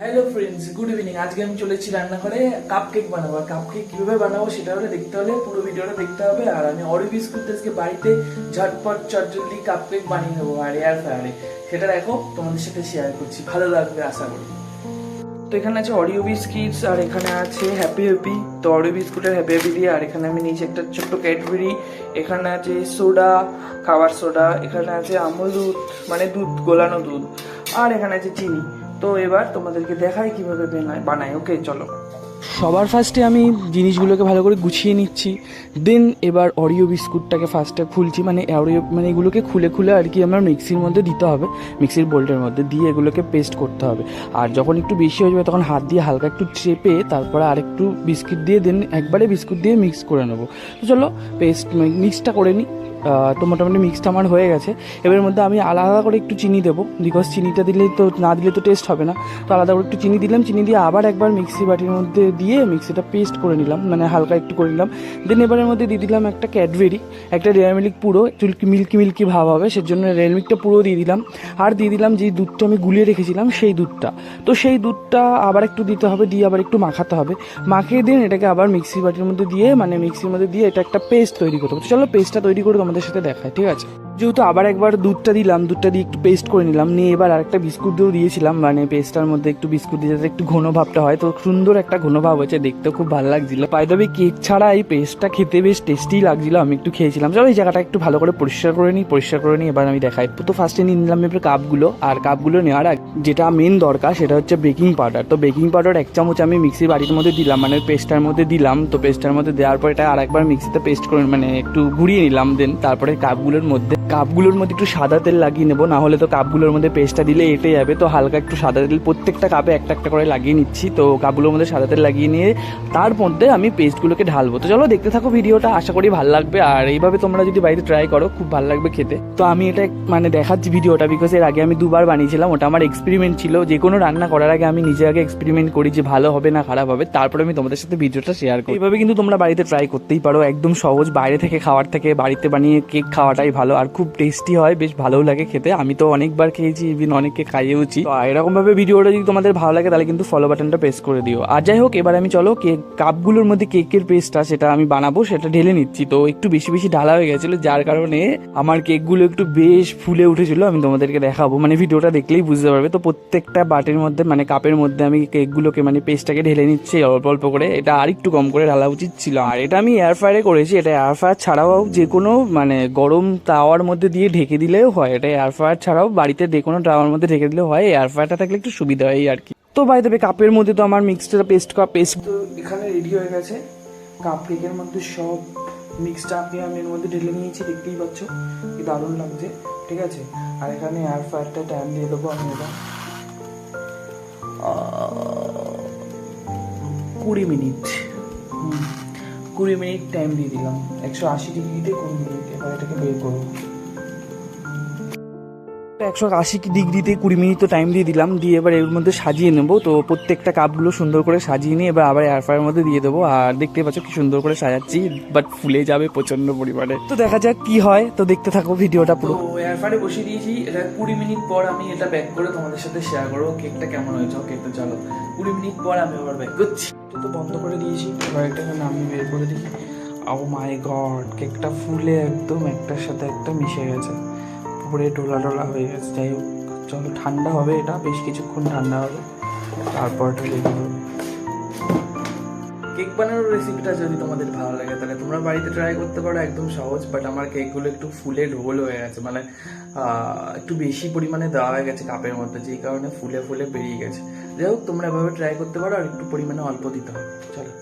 Hello friends good evening আজকে আমি চলেছি রান্নাঘরে কাপ কেক বানাবো। আর কাপ কেক কীভাবে বানাবো সেটা হলে দেখতে হলে পুরো ভিডিওটা দেখতে হবে। আর আমি অরি বিস্কুট আজকে বাড়িতে ঝটপট চটজলদি কাপ কেক বানিয়ে নেব, আর এয়ার ফ্রায়ারে সেটা দেখো, তোমাদের সাথে শেয়ার করছি। ভালো লাগবে, আশা করি। তো এখানে আছে অরিও বিস্কিটস আর এখানে আছে হ্যাপি হ্যাপি তো অরিও বিস্কুটের হ্যাপি হ্যাপি দিয়ে, আর এখানে আমি নিয়েছি একটা ছোট্ট ক্যাডবেরি এখানে আছে সোডা খাবার সোডা এখানে আছে আমুল দুধ মানে দুধ, গোলানো দুধ। আর এখানে আছে চিনি। তো এবার তোমাদেরকে দেখাই কীভাবে বানাই ওকে চলো। সবার ফার্স্টে আমি জিনিসগুলোকে ভালো করে গুছিয়ে নিচ্ছি। দেন এবার অরিও বিস্কুটটাকে ফার্স্টে খুলছি। মানে অরিও মানে এগুলোকে খুলে খুলে আর কি আমার মিক্সির মধ্যে দিতে হবে। মিক্সির বোল্টের মধ্যে দিয়ে এগুলোকে পেস্ট করতে হবে। আর যখন একটু বেশি হয়ে যাবে তখন হাত দিয়ে হালকা একটু চেপে তারপরে আরেকটু বিস্কিট দিয়ে দেন একবারে বিস্কুট দিয়ে মিক্স করে নেব। তো চলো পেস্ট মিক্সটা করে নিই তো মোটামুটি মিক্সটা আমার হয়ে গেছে। এবার মধ্যে আমি আলাদা করে একটু চিনি দেবো বিকজ চিনিটা দিলে তো, না দিলে তো টেস্ট হবে না। তো আলাদা করে একটু চিনি দিলাম, চিনি দিয়ে আবার একবার মিক্সি বাটির মধ্যে দিয়ে মিক্সিটা পেস্ট করে নিলাম মানে হালকা একটু করে নিলাম। দেন এবারের মধ্যে দিয়ে দিলাম একটা ক্যাডবেরি একটা রেয়ার মিল্ক পুরো একটু মিল্কি মিল্কি ভাব হবে, সেজন্য রেয়ার মিল্কটা পুরো দিয়ে দিলাম। আর দিয়ে দিলাম যে দুধটা আমি গুলিয়ে রেখেছিলাম, সেই দুধটা। তো সেই দুধটা আবার একটু দিতে হবে, দিয়ে আবার একটু মাখাতে হবে। মাখিয়ে দিন, এটাকে আবার মিক্সি বাটির মধ্যে দিয়ে মানে মিক্সির মধ্যে দিয়ে এটা একটা পেস্ট তৈরি করতে হবে। চলো পেস্টটা তৈরি করে তোমাদের সাথে দেখায় ঠিক আছে? যেহেতু আবার একবার দুধটা দিলাম, দুধটা দিয়ে একটু পেস্ট করে নিলাম, নিয়ে এবার আরেকটা বিস্কুট দিয়েও দিয়েছিলাম মানে পেস্টটার মধ্যে একটু বিস্কুট দিয়ে যাতে একটু ঘন ভাবটা হয়। তো সুন্দর একটা ঘন ভাব হয়েছে দেখতে খুব ভালো লাগছিল। পাই তবে কেক ছাড়া এই পেস্টটা খেতে বেশ টেস্টি লাগছিল, আমি একটু খেয়েছিলাম। চলো এই জায়গাটা একটু ভালো করে পরিষ্কার করে নিই, পরিষ্কার করে নিই, এবার আমি দেখাই। তো ফার্স্টে নিয়ে নিলাম এবার কাপগুলো, আর কাপগুলো নেওয়ার আগে যেটা মেন দরকার সেটা হচ্ছে বেকিং পাউডার তো বেকিং পাউডার এক চামচ আমি মিক্সি বাড়ির মধ্যে দিলাম মানে পেস্টটার মধ্যে দিলাম। তো পেস্টটার মধ্যে দেওয়ার পর এটা আরেকবার মিক্সিতে পেস্ট করে মানে একটু ঘুরিয়ে নিলাম দেন তারপরে কাপগুলোর মধ্যে কাপগুলোর মধ্যে একটু সাদা তেল লাগিয়ে নেব, না হলে তো কাপগুলোর মধ্যে পেস্টটা দিলে এটে যাবে। তো হালকা একটু সাদা তেল, প্রত্যেকটা কাপে একটা একটা করে লাগিয়ে নিচ্ছি। তো কাপগুলোর মধ্যে সাদা তেল লাগিয়ে নিয়ে তার মধ্যে আমি পেস্টগুলোকে ঢালবো। তো চলো দেখতে থাকো ভিডিওটা, আশা করি ভালো লাগবে। আর এইভাবে তোমরা যদি বাড়িতে ট্রাই করো, খুব ভালো লাগবে খেতে। তো আমি এটা মানে দেখাচ্ছি ভিডিওটা বিকজ এর আগে আমি দুবার বানিয়েছিলাম। ওটা আমার এক্সপেরিমেন্ট ছিল। যে কোনো রান্না করার আগে আমি নিজে আগে এক্সপেরিমেন্ট করি যে ভালো হবে না খারাপ হবে। তারপরে আমি তোমাদের সাথে ভিডিওটা শেয়ার করি। এইভাবে কিন্তু তোমরা বাড়িতে ট্রাই করতেই পারো। একদম সহজ, বাইরে থেকে, খাওয়ার থেকে, বাড়িতে বানিয়ে কেক খাওয়াটাই ভালো। আর খুব টেস্টি হয়, বেশ ভালোও লাগে খেতে। আমি তো অনেকবার খেয়েছি ইভিন অনেককে খাইয়েওছি। তো এরকম ভাবে ভিডিওটা যদি তোমাদের ভালো লাগে, তাহলে কিন্তু ফলো বাটনটা প্রেস করে দিও। আর যাই হোক, এবার আমি চলো কেক কাপগুলোর মধ্যে কেকের পেস্টটা সেটা আমি বানাবো, সেটা ঢেলে নিচ্ছি। তো একটু বেশি বেশি ঢালা হয়ে গেছিল, যার কারণে আমার কেকগুলো একটু বেশ ফুলে উঠেছিল, আমি তোমাদেরকে দেখাবো। মানে ভিডিওটা দেখলেই বুঝতে পারবে। তো প্রত্যেকটা বাটির মধ্যে মানে কাপের মধ্যে আমি কেকগুলোকে মানে পেস্টটাকে ঢেলে নিচ্ছি অল্প অল্প করে। এটা আর একটু কম করে ঢালা উচিত ছিল। আর এটা আমি এয়ার ফ্রায়ারে করেছি। এটা এয়ার ফ্রায়ার ছাড়াও যে কোনো মানে গরম তাওয়ার মধ্যে দিয়ে ঢেকে দিলেও হয়, এটা এয়ার ফ্রায়ার ছাড়াও বাড়িতে যে কোনো তাওয়ার মধ্যে ঢেকে দিলেও হয় এয়ার ফ্রায়ারটা থাকলে একটু সুবিধা হয় আর কি। তো বাই দেবে কাপের মধ্যে তো আমার মিক্সটা পেস্ট কাপ পেস্ট তো এখানে রেডি হয়ে গেছে। কাপ কেকের মধ্যে সব মিক্সটা আপনি আমি এর মধ্যে ঢেলে নিয়েছি, দেখতেই পাচ্ছ। কি দারুণ লাগছে, ঠিক আছে? আর এখানে এয়ার ফ্রায়ারটা টাইম দিয়ে দেবো আমি এটা কুড়ি মিনিট। কুড়ি মিনিট টাইম দিয়ে দিলাম। একশো আশি ডিগ্রিতে কুড়ি মিনিট এবার এটাকে বের করব একশো আশি ডিগ্রিতে কুড়ি মিনিট তো টাইম দিয়ে দিলাম দিয়ে এবার এর মধ্যে সাজিয়ে নেব। তো প্রত্যেকটা কাপগুলো সুন্দর করে সাজিয়ে নিয়ে এবার আবার এয়ার ফ্রায়ার মধ্যে দিয়ে দেবো। আর দেখতে পাচ্ছ কি সুন্দর করে সাজাচ্ছি বাট ফুলে যাবে প্রচণ্ড পরিমাণে। তো দেখা যাক কি হয়। তো দেখতে থাকো ভিডিওটা পুরো। এয়ার ফ্রায়ারে বসিয়ে দিয়েছি। এটা কুড়ি মিনিট পর আমি এটা ব্যাক করে তোমাদের সাথে শেয়ার করব। কেকটা কেমন হয়েছে? কেকটা চলো। কুড়ি মিনিট পর আমি আবার ব্যাক করছি। এটা তো বন্ধ করে দিয়েছি। এবার এটাকে আমি বের করে দিই ও মাই গড কেকটা ফুলে একদম একটার সাথে একটা মিশে গেছে। পুরে ডোলা ডোলা হয়ে গেছে। যাই হোক, চলো ঠান্ডা হবে এটা, বেশ কিছুক্ষণ ঠান্ডা হবে। তারপর এটা রেডি হবে কেক বানানোর রেসিপিটা যদি তোমাদের ভালো লাগে, তাহলে তোমরা বাড়িতে ট্রাই করতে পারো, একদম সহজ বাট আমার কেকগুলো একটু ফুলে ঢোল হয়ে গেছে মানে একটু বেশি পরিমাণে দেওয়া হয়ে গেছে কাপের মধ্যে, যেই কারণে ফুলে ফুলে বেরিয়ে গেছে। যাই হোক, তোমরা এভাবে ট্রাই করতে পারো, আর একটু পরিমাণে অল্প দিতে হবে। চলো।